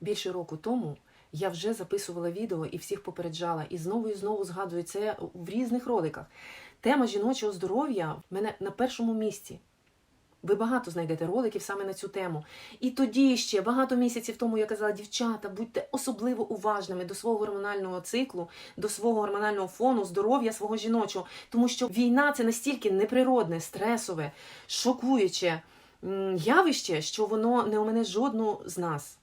Більше року тому я вже записувала відео і всіх попереджала, і знову і знову згадую це в різних роликах. Тема жіночого здоров'я в мене на першому місці. Ви багато знайдете роликів саме на цю тему. І тоді ще багато місяців тому я казала, дівчата, будьте особливо уважними до свого гормонального циклу, до свого гормонального фону, здоров'я свого жіночого, тому що війна це настільки неприродне, стресове, шокуюче явище, що воно не омине жодну з нас.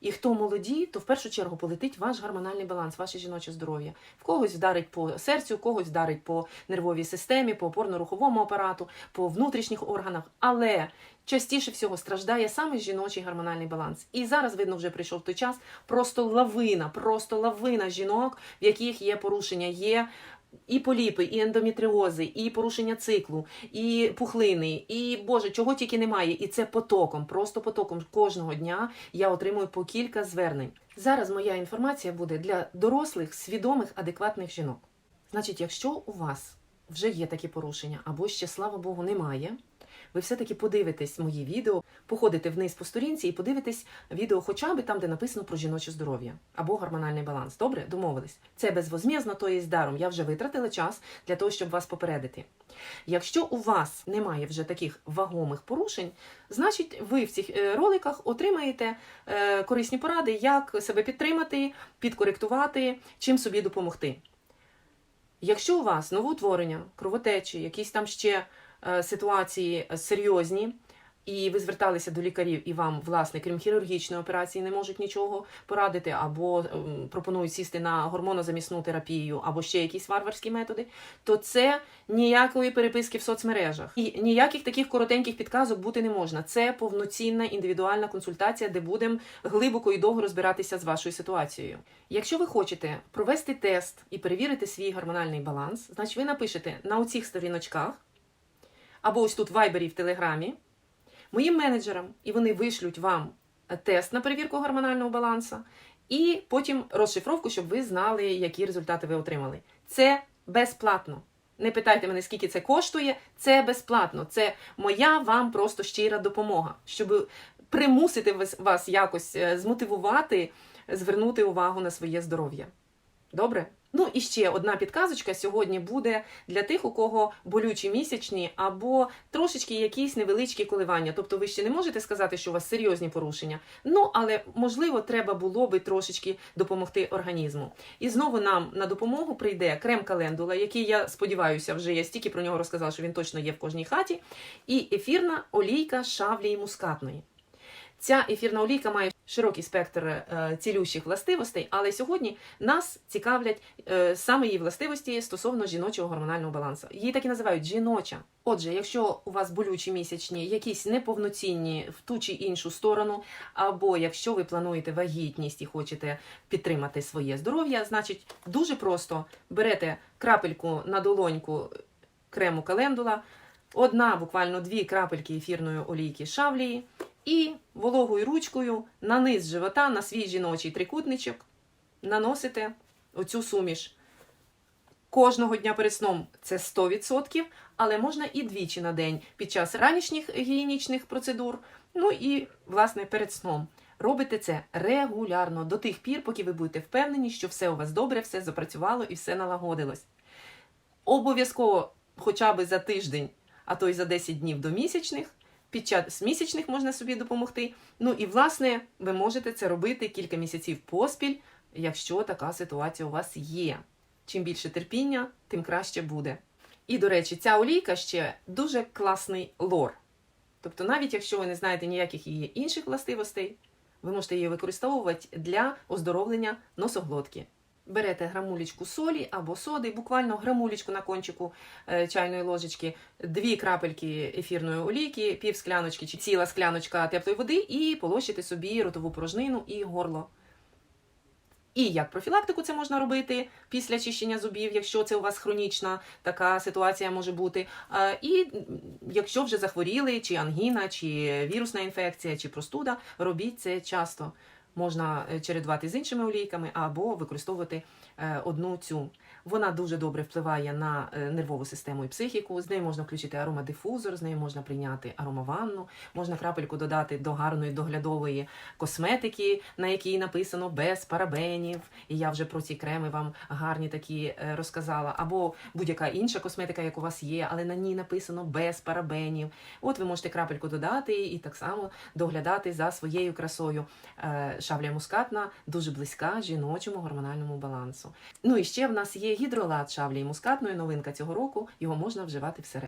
І хто молоді, то в першу чергу полетить ваш гормональний баланс, ваше жіноче здоров'я. В когось вдарить по серцю, в когось вдарить по нервовій системі, по опорно-руховому апарату, по внутрішніх органах. Але частіше всього страждає саме жіночий гормональний баланс. І зараз, видно, вже прийшов той час. Просто лавина, просто лавина жінок, в яких є порушення, є. І поліпи, і ендометріози, і порушення циклу, і пухлини, і Боже, чого тільки немає. І це потоком, просто потоком. Кожного дня я отримую по кілька звернень. Зараз моя інформація буде для дорослих, свідомих, адекватних жінок. Значить, якщо у вас вже є такі порушення, або ще, слава Богу, немає, ви все-таки подивитесь мої відео, походите вниз по сторінці і подивитесь відео хоча б там, де написано про жіноче здоров'я або гормональний баланс. Добре, домовились. Це безвозмізно, то є з даром. Я вже витратила час для того, щоб вас попередити. Якщо у вас немає вже таких вагомих порушень, значить ви в цих е, роликах отримаєте е, корисні поради, як себе підтримати, підкоректувати, чим собі допомогти. Якщо у вас новоутворення, кровотечі, якісь там ще ситуації серйозні, і ви зверталися до лікарів, і вам, власне, крім хірургічної операції, не можуть нічого порадити, або ем, пропонують сісти на гормонозамісну терапію, або ще якісь варварські методи, то це ніякої переписки в соцмережах. І ніяких таких коротеньких підказок бути не можна. Це повноцінна індивідуальна консультація, де будемо глибоко і довго розбиратися з вашою ситуацією. Якщо ви хочете провести тест і перевірити свій гормональний баланс, значить ви напишете на оцих сторіночках, або ось тут в Вайбері в Телеграмі моїм менеджерам, і вони вишлють вам тест на перевірку гормонального балансу, і потім розшифровку, щоб ви знали, які результати ви отримали. Це безплатно. Не питайте мене, скільки це коштує. Це безплатно. Це моя вам просто щира допомога, щоб примусити вас- якось е, змотивувати, звернути увагу на своє здоров'я. Добре? Ну і ще одна підказочка сьогодні буде для тих, у кого болючі місячні або трошечки якісь невеличкі коливання. Тобто ви ще не можете сказати, що у вас серйозні порушення. Ну але можливо треба було би трошечки допомогти організму. І знову нам на допомогу прийде крем календула, який я сподіваюся, вже я стільки про нього розказала, що він точно є в кожній хаті, і ефірна олійка шавлії мускатної. Ця ефірна олійка має широкий спектр е, цілющих властивостей, але сьогодні нас цікавлять е, саме її властивості стосовно жіночого гормонального балансу. Її так і називають жіноча. Отже, якщо у вас болючі місячні, якісь неповноцінні в ту чи іншу сторону, або якщо ви плануєте вагітність і хочете підтримати своє здоров'я, значить дуже просто берете крапельку на долоньку крему календула, одна, буквально дві крапельки ефірної олійки шавлії. І вологою ручкою на низ живота, на свій жіночий трикутничок наносите оцю суміш. Кожного дня перед сном це 100%, але можна і двічі на день під час ранішніх гігієнічних процедур, ну і, власне, перед сном. Робите це регулярно до тих пір, поки ви будете впевнені, що все у вас добре, все запрацювало і все налагодилось. Обов'язково хоча б за тиждень, а то й за 10 днів до місячних. Під час місячних можна собі допомогти. Ну і власне ви можете це робити кілька місяців поспіль, якщо така ситуація у вас є. Чим більше терпіння, тим краще буде. І, до речі, ця олійка ще дуже класний лор. Тобто, навіть якщо ви не знаєте ніяких її інших властивостей, ви можете її використовувати для оздоровлення носоглотки. Берете грамулечку солі або соди, буквально грамулечку на кончику е, чайної ложечки, дві крапельки ефірної олійки, пів скляночки чи ціла скляночка теплої води і полощите собі ротову порожнину і горло. І як профілактику це можна робити після чищення зубів, якщо це у вас хронічна така ситуація може бути. І якщо вже захворіли, чи ангіна, чи вірусна інфекція, чи простуда, робіть це часто. Можна е, чередувати з іншими олійками або використовувати е, одну цю. Вона дуже добре впливає на е, нервову систему і психіку. З нею можна включити аромадифузор, з нею можна прийняти аромаванну, можна крапельку додати до гарної доглядової косметики, на якій написано без парабенів. І я вже про ці креми вам гарні такі е, розказала. Або будь-яка інша косметика, як у вас є, але на ній написано без парабенів. От ви можете крапельку додати і так само доглядати за своєю красою. Е, Шавля мускатна дуже близька жіночому гормональному балансу. Ну і ще в нас є гідролат шавлі мускатної, новинка цього року. Його можна вживати всередині.